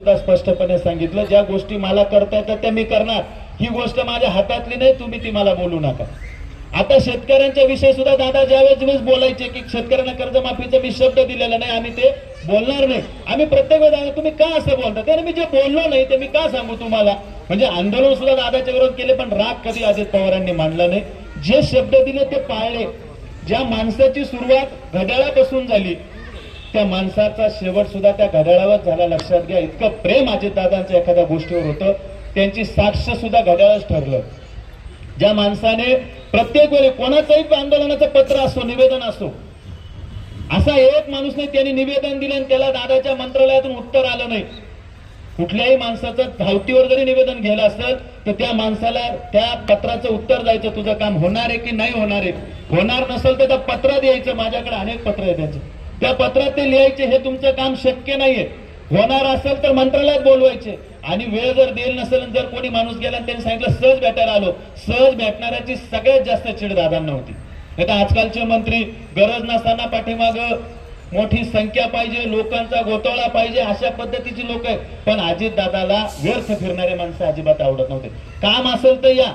स्पष्टपणे सांगितलं ज्या गोष्टी मला करता येतात त्या मी करणार. ही गोष्ट माझ्या हातातली नाही तुम्ही ती मला बोलू नका. आता शेतकऱ्यांच्या विषयी सुद्धा दादा ज्यावेळेस वेळेस बोलायचे की शेतकऱ्यांना कर्जमाफीचा मी शब्द दिलेला नाही आम्ही ते बोलणार नाही. आम्ही प्रत्येक वेळेस दादा तुम्ही का असं बोलता? त्याने मी जे बोललो नाही ते मी का सांगू तुम्हाला? म्हणजे आंदोलन सुद्धा दादाच्या विरोध केले पण राग कधी अजित पवारांनी मांडला नाही. जे शब्द दिले ते पाळले. ज्या माणसाची सुरुवात घड्याळापासून झाली त्या माणसाचा शेवट सुद्धा त्या घड्याळावर झाला. लक्षात घ्या इतकं प्रेम अजितदादांचं एखाद्या गोष्टीवर होतं. त्यांची साक्ष सुद्धा घड्याळच ठरलं. ज्या माणसाने प्रत्येक वेळी कोणाचंही आंदोलनाचं पत्र असो निवेदन असो असा एक माणूस नाही त्यांनी निवेदन दिलं आणि त्याला दादाच्या मंत्रालयातून उत्तर आलं नाही. कुठल्याही माणसाचं धावतीवर जरी निवेदन घ्यायला असेल तर त्या माणसाला त्या पत्राचं उत्तर द्यायचं तुझं काम होणार आहे की नाही होणार आहे? होणार नसेल तर त्या पत्रात यायचं. माझ्याकडे अनेक पत्र आहे त्याचे. त्या पत्रात ते लिहायचे हे तुमचं काम शक्य नाहीये. होणार असेल तर मंत्रालयात बोलवायचे. आणि वेळ जर देईल नसेल जर कोणी माणूस गेला आणि त्यांनी सांगितलं सहज भेटायला आलो. सहज भेटणाऱ्याची सगळ्यात जास्त चिड दादांना होती. नाही आजकालचे मंत्री गरज नसताना पाठीमाग मोठी संख्या पाहिजे लोकांचा गोतवळा पाहिजे अशा पद्धतीची लोक आहेत. पण अजित दादाला व्यर्थ फिरणारे माणसं अजिबात आवडत नव्हते. काम असेल तर या.